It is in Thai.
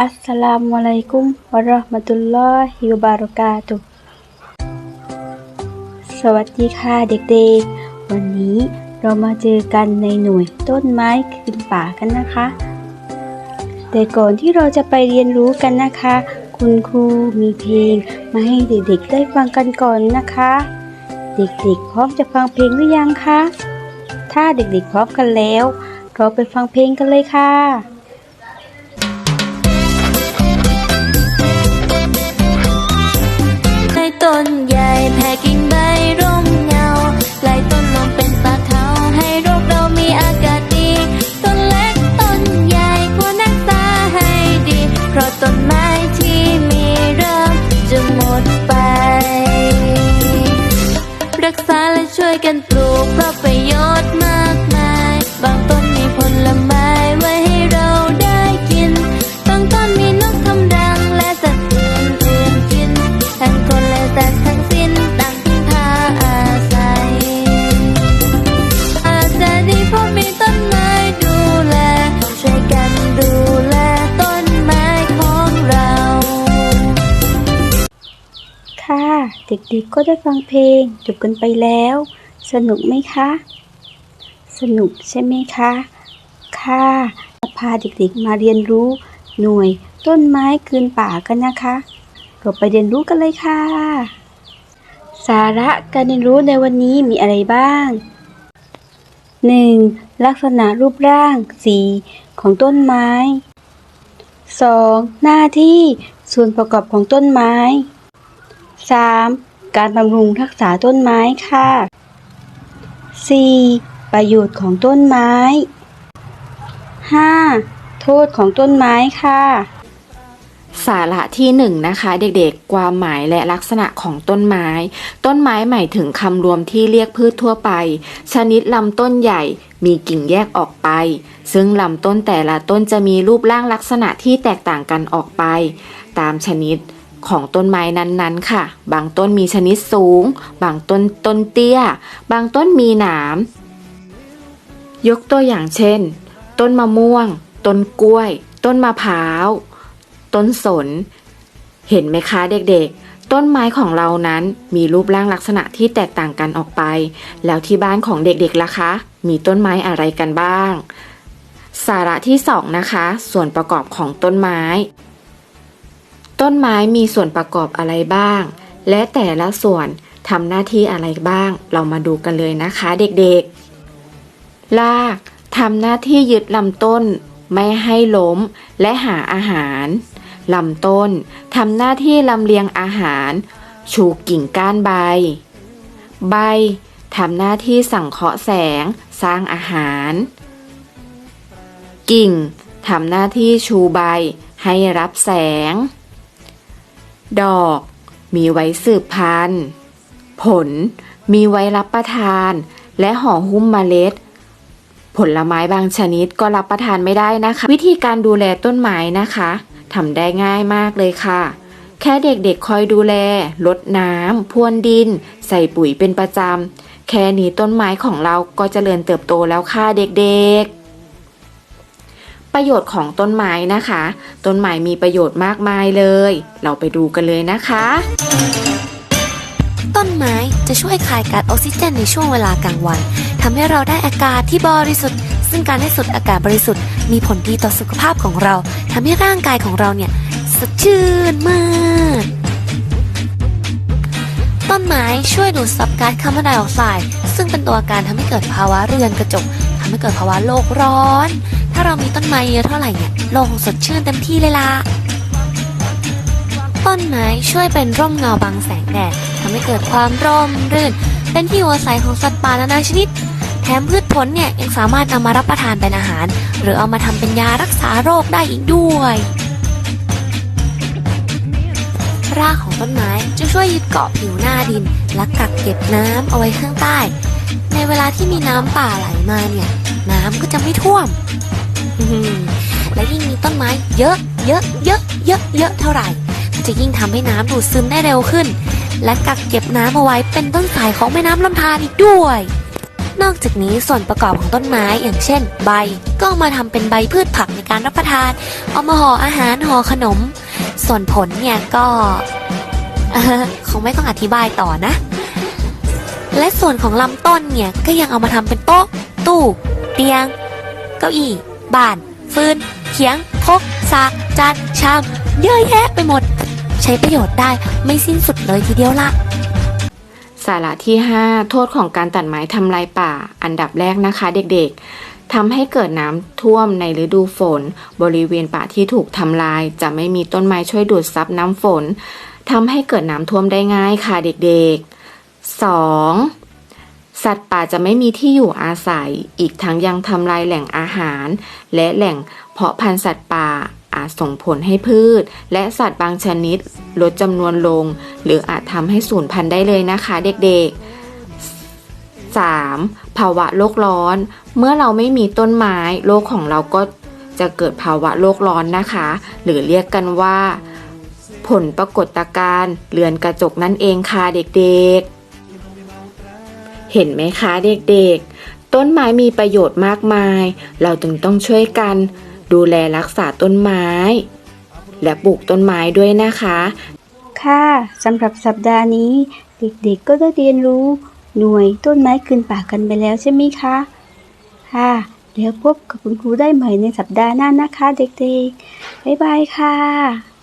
อัสสลามุอะลัยกุมวะเราะห์มะตุลลอฮิวะบารากาตุสวัสดีค่ะเด็กๆ วันนี้เรามาเจอกันในหน่วยต้นไม้คืนป่ากันนะคะ แต่ก่อนที่เราจะไปเรียนรู้กันนะคะ คุณครูมีเพลงมาให้เด็กๆได้ฟังกันก่อนนะคะ เด็กๆพร้อมจะฟังเพลงหรือยังคะ ถ้าเด็กๆพร้อมกันแล้ว เราไปฟังเพลงกันเลยค่ะ ต้นใหญ่แผ่กิ่งใบร่มเงาไหลต้นลมเป็นป่าเขาให้โรคเรามีอากาศดี ต้นเล็กต้นใหญ่ควรรักษาให้ดี เพราะต้นไม้ที่มีเริ่มจะหมดไป รักษาและช่วยกันปลูกเพราะประโยชน์มากมาย บางต้นมีผลไม้ เด็กๆก็ได้ฟังเพลงจบกันไปแล้ว สนุกไหมคะ สนุกใช่ไหมคะ ค่ะจะพาเด็กๆมาเรียนรู้หน่วยต้นไม้คืนป่ากันนะคะ เราไปเรียนรู้กันเลยค่ะ สาระการเรียนรู้ในวันนี้มีอะไรบ้าง 1. ลักษณะรูปร่าง สี ของต้นไม้ 2. หน้าที่ส่วนประกอบของต้นไม้ 3. การบำรุงรักษาต้นไม้ค่ะ 4. ประโยชน์ของต้นไม้ 5. โทษของต้นไม้ค่ะ สาระที่หนึ่งนะคะเด็กๆ ความหมายและลักษณะของต้นไม้ ต้นไม้หมายถึงคำรวมที่เรียกพืชทั่วไป ชนิดลำต้นใหญ่มีกิ่งแยกออกไป ซึ่งลำต้นแต่ละต้นจะมีรูปร่างลักษณะที่แตกต่างกันออกไป ตามชนิด ของต้นไม้นั้นๆค่ะ บางต้นมีชนิดสูง บางต้นต้นเตี้ย บางต้นมีหนาม ยกตัวอย่างเช่น ต้นมะม่วง ต้นกล้วย ต้นมะพร้าว ต้นสน เห็นไหมคะเด็กๆ ต้นไม้ของเรานั้นมีรูปร่างลักษณะที่แตกต่างกันออกไป แล้วที่บ้านของเด็กๆล่ะคะ มีต้นไม้อะไรกันบ้าง สาระที่สองนะคะ ส่วนประกอบของต้นไม้ ต้นไม้มีส่วนประกอบอะไรบ้าง และแต่ละส่วนทำหน้าที่อะไรบ้าง เรามาดูกันเลยนะคะเด็กๆ รากทำหน้าที่ยึดลำต้น ไม่ให้ล้มและหาอาหารลำต้นทำหน้าที่ลำเลียงอาหาร ชูกิ่งก้านใบ ใบทำหน้าที่สังเคราะห์แสงสร้างอาหาร กิ่งทำหน้าที่ชูใบให้รับแสง ดอก มีไว้สืบพันธุ์ ผล มีไว้รับประทาน และห่อหุ้มเมล็ด ผลไม้บางชนิดก็รับประทานไม่ได้นะคะ วิธีการดูแลต้นไม้นะคะทำได้ง่ายมากเลยค่ะ แค่เด็กๆคอยดูแลลดน้ำพรวนดิน ใส่ปุ๋ยเป็นประจำแค่นี้ต้นไม้ของเราก็เจริญเติบโตแล้วค่ะเด็กๆ ประโยชน์ของต้นไม้นะคะ ต้นไม้มีประโยชน์มากมายเลย เราไปดูกันเลยนะคะ ต้นไม้จะช่วยคายก๊าซออกซิเจนในช่วงเวลากลางวันทำให้เราได้อากาศที่บริสุทธิ์ ซึ่งการได้สูดอากาศบริสุทธิ์มีผลดีต่อสุขภาพของเราทำให้ร่างกายของเราเนี่ยสดชื่นมากต้นไม้ช่วยดูดซับก๊าซคาร์บอนไดออกไซด์ซึ่งเป็นตัวการทำให้เกิดภาวะเรือนกระจกทำให้เกิดภาวะโลกร้อน ถ้าเรามีต้นไม้เยอะเท่าไหร่เนี่ยโลกคงสดชื่นเต็มที่เลยล่ะ ต้นไม้ช่วยเป็นร่มเงาบังแสงแดดทำให้เกิดความร่มรื่น เป็นที่อยู่อาศัยของสัตว์ป่านานาชนิด แถมพืชผลเนี่ยยังสามารถนำมารับประทานเป็นอาหาร หรือเอามาทำเป็นยารักษาโรคได้อีกด้วย รากของต้นไม้จะช่วยยึดเกาะผิวหน้าดิน และกักเก็บน้ำเอาไว้ข้างใต้ ในเวลาที่มีน้ำป่าไหลมาเนี่ยน้ำก็จะไม่ท่วม และยิ่งมีต้นไม้เยอะเยอะเยอะเยอะเยอะเท่าไหร่ จะยิ่งทำให้น้ำดูดซึมได้เร็วขึ้น และกักเก็บน้ำเอาไว้เป็นต้นสายของแม่น้ำลำธารอีกด้วย นอกจากนี้ส่วนประกอบของต้นไม้อย่างเช่น ใบ ก็มาทำเป็นใบพืชผักในการรับประทาน เอามาห่ออาหารห่อขนม ส่วนผลเนี่ยก็เออคงไม่ต้องอธิบายต่อนะ และส่วนของลำต้นเนี่ยก็ยังเอามาทำเป็นโต๊ะ ตู้ เตียง เก้าอี้ บ้าน ฟืน เขียงครกสาก จาน ชาม เยอะแยะไปหมด ใช้ประโยชน์ได้ไม่สิ้นสุดเลยทีเดียวละสาระที่ 5 โทษของการตัดไม้ทำลายป่า อันดับแรกนะคะเด็กๆทำให้เกิดน้ำท่วมในฤดูฝน บริเวณป่าที่ถูกทำลาย จะไม่มีต้นไม้ช่วยดูดซับน้ำฝนทำให้เกิดน้ำท่วมได้ง่ายค่ะเด็กๆ 2. สัตว์ป่าจะไม่มีที่อยู่อาศัย อีกทั้งยังทำลายแหล่งอาหาร และแหล่งเพาะพันธุ์สัตว์ป่าอาจส่งผลให้พืช และสัตว์บางชนิด ลดจำนวนลง หรืออาจทำให้สูญพันธุ์ได้เลยนะคะ เด็กๆ 3. ภาวะโลกร้อน เมื่อเราไม่มีต้นไม้ โลกของเราก็จะเกิดภาวะโลกร้อนนะคะ หรือเรียกกันว่า ผลปรากฏการณ์เรือนกระจกนั่นเองค่ะเด็กๆ เห็นไหมคะเด็กๆ ต้นไม้มีประโยชน์มากมาย เราจึงต้องช่วยกัน ดูแลรักษาต้นไม้ และปลูกต้นไม้ด้วยนะคะ ค่ะสำหรับสัปดาห์นี้ เด็กๆก็ได้เรียนรู้ หน่วยต้นไม้คืนป่ากันไปแล้วใช่ไหมคะ ค่ะ เดี๋ยวพบกับคุณครูได้ใหม่ในสัปดาห์หน้านะคะ เด็กๆ บ๊ายบายค่ะ